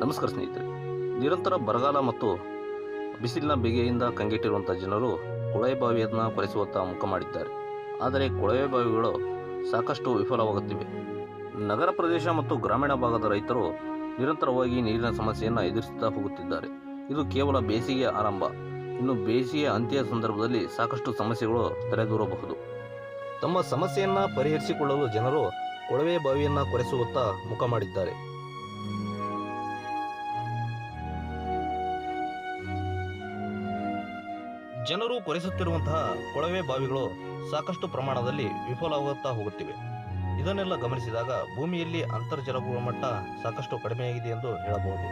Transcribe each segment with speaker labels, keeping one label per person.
Speaker 1: ನಮಸ್ಕಾರ ಸ್ನೇಹಿತರೆ. ನಿರಂತರ ಬರಗಾಲ ಮತ್ತು ಬಿಸಿಲಿನ ಬೇಗೆಯಿಂದ ಕಂಗೆಟ್ಟಿರುವಂಥ ಜನರು ಕೊಳವೆ ಬಾವಿಯನ್ನು ಕೊರೆಸುವತ್ತ ಮುಖ ಮಾಡಿದ್ದಾರೆ. ಆದರೆ ಕೊಳವೆ ಬಾವಿಗಳು ಸಾಕಷ್ಟು ವಿಫಲವಾಗುತ್ತಿವೆ. ನಗರ ಪ್ರದೇಶ ಮತ್ತು ಗ್ರಾಮೀಣ ಭಾಗದ ರೈತರು ನಿರಂತರವಾಗಿ ನೀರಿನ ಸಮಸ್ಯೆಯನ್ನು ಎದುರಿಸುತ್ತಾ ಹೋಗುತ್ತಿದ್ದಾರೆ. ಇದು ಕೇವಲ ಬೇಸಿಗೆ ಆರಂಭ. ಇನ್ನು ಬೇಸಿಗೆ ಅಂತ್ಯ ಸಂದರ್ಭದಲ್ಲಿ ಸಾಕಷ್ಟು ಸಮಸ್ಯೆಗಳು ತಲೆದೂರಬಹುದು. ತಮ್ಮ ಸಮಸ್ಯೆಯನ್ನು ಪರಿಹರಿಸಿಕೊಳ್ಳಲು ಜನರು ಕೊಳವೆ ಬಾವಿಯನ್ನು ಕೊರೆಸುವತ್ತ ಮುಖ ಮಾಡಿದ್ದಾರೆ. ಜನರು ಕೊರೆಸುತ್ತಿರುವಂತಹ ಕೊಳವೆ ಬಾವಿಗಳು ಸಾಕಷ್ಟು ಪ್ರಮಾಣದಲ್ಲಿ ವಿಫಲವಾಗುತ್ತಾ ಹೋಗುತ್ತಿವೆ. ಇದನ್ನೆಲ್ಲ ಗಮನಿಸಿದಾಗ ಭೂಮಿಯಲ್ಲಿ ಅಂತರ್ಜಲ ಗುಣಮಟ್ಟ ಸಾಕಷ್ಟು ಕಡಿಮೆಯಾಗಿದೆ ಎಂದು ಹೇಳಬಹುದು.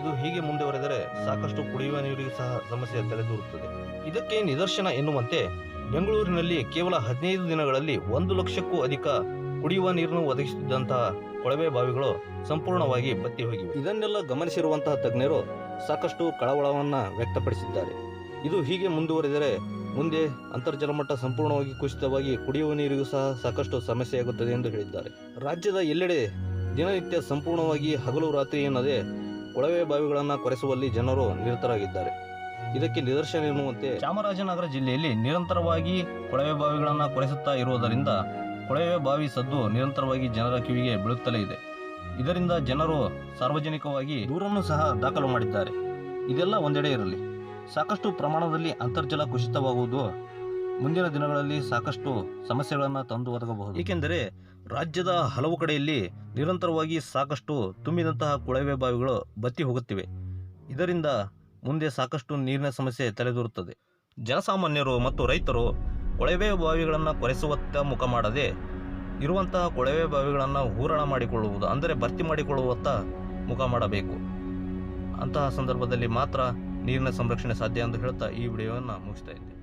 Speaker 1: ಇದು ಹೀಗೆ ಮುಂದುವರೆದರೆ ಸಾಕಷ್ಟು ಕುಡಿಯುವ ನೀರಿಗೂ ಸಹ ಸಮಸ್ಯೆ ತಲೆದೂರುತ್ತದೆ. ಇದಕ್ಕೆ ನಿದರ್ಶನ ಎನ್ನುವಂತೆ ಬೆಂಗಳೂರಿನಲ್ಲಿ ಕೇವಲ ಹದಿನೈದು ದಿನಗಳಲ್ಲಿ ಒಂದು ಲಕ್ಷಕ್ಕೂ ಅಧಿಕ ಕುಡಿಯುವ ನೀರನ್ನು ಒದಗಿಸುತ್ತಿದ್ದಂತಹ ಕೊಳವೆ ಬಾವಿಗಳು ಸಂಪೂರ್ಣವಾಗಿ ಬತ್ತಿ ಹೋಗಿವೆ. ಇದನ್ನೆಲ್ಲ ಗಮನಿಸಿರುವಂತಹ ತಜ್ಞರು ಸಾಕಷ್ಟು ಕಳವಳವನ್ನು ವ್ಯಕ್ತಪಡಿಸಿದ್ದಾರೆ. ಇದು ಹೀಗೆ ಮುಂದುವರೆದರೆ ಮುಂದೆ ಅಂತರ್ಜಲ ಮಟ್ಟ ಸಂಪೂರ್ಣವಾಗಿ ಕುಸಿತವಾಗಿ ಕುಡಿಯುವ ನೀರಿಗೂ ಸಹ ಸಾಕಷ್ಟು ಸಮಸ್ಯೆಯಾಗುತ್ತದೆ ಎಂದು ಹೇಳಿದ್ದಾರೆ. ರಾಜ್ಯದ ಎಲ್ಲೆಡೆ ದಿನನಿತ್ಯ ಸಂಪೂರ್ಣವಾಗಿ ಹಗಲು ರಾತ್ರಿ ಎನ್ನದೇ ಕೊಳವೆ ಬಾವಿಗಳನ್ನು ಕೊರೆಸುವಲ್ಲಿ ಜನರು ನಿರತರಾಗಿದ್ದಾರೆ. ಇದಕ್ಕೆ ನಿದರ್ಶನ ಎನ್ನುವಂತೆ ಚಾಮರಾಜನಗರ ಜಿಲ್ಲೆಯಲ್ಲಿ ನಿರಂತರವಾಗಿ ಕೊಳವೆ ಬಾವಿಗಳನ್ನು ಕೊರೆಸುತ್ತಾ ಇರುವುದರಿಂದ ಕೊಳವೆ ಬಾವಿ ಸದ್ದು ನಿರಂತರವಾಗಿ ಜನರ ಕಿವಿಗೆ ಬೀಳುತ್ತಲೇ ಇದೆ. ಇದರಿಂದ ಜನರು ಸಾರ್ವಜನಿಕವಾಗಿ ದೂರನ್ನು ಸಹ ದಾಖಲು ಮಾಡಿದ್ದಾರೆ. ಇದೆಲ್ಲ ಒಂದೆಡೆ ಇರಲಿ. ಸಾಕಷ್ಟು ಪ್ರಮಾಣದಲ್ಲಿ ಅಂತರ್ಜಲ ಕುಸಿತವಾಗುವುದು. ಮುಂದಿನ ದಿನಗಳಲ್ಲಿ ಸಾಕಷ್ಟು ಸಮಸ್ಯೆಗಳನ್ನು ತಂದು ಒದಗಬಹುದು. ಏಕೆಂದರೆ ರಾಜ್ಯದ ಹಲವು ಕಡೆಯಲ್ಲಿ ನಿರಂತರವಾಗಿ ಸಾಕಷ್ಟು ತುಂಬಿದಂತಹ ಕೊಳವೆ ಬಾವಿಗಳು ಬತ್ತಿ ಹೋಗುತ್ತಿವೆ. ಇದರಿಂದ ಮುಂದೆ ಸಾಕಷ್ಟು ನೀರಿನ ಸಮಸ್ಯೆ ತಲೆದೋರುತ್ತದೆ. ಜನಸಾಮಾನ್ಯರು ಮತ್ತು ರೈತರು ಕೊಳವೆ ಬಾವಿಗಳನ್ನು ಕೊರೆಸುವತ್ತ ಮುಖ ಮಾಡದೆ ಇರುವಂತಹ ಕೊಳವೆ ಬಾವಿಗಳನ್ನು ಹೂರಣ ಮಾಡಿಕೊಳ್ಳುವುದು, ಅಂದರೆ ಭರ್ತಿ ಮಾಡಿಕೊಳ್ಳುವತ್ತ ಮುಖ ಮಾಡಬೇಕು. ಅಂತಹ ಸಂದರ್ಭದಲ್ಲಿ ಮಾತ್ರ ನೀರಿನ ಸಂರಕ್ಷಣೆ ಸಾಧ್ಯ ಎಂದು ಹೇಳ್ತಾ ಈ ವಿಡಿಯೋವನ್ನು ಮುಗಿಸ್ತಾ ಇದ್ದೆ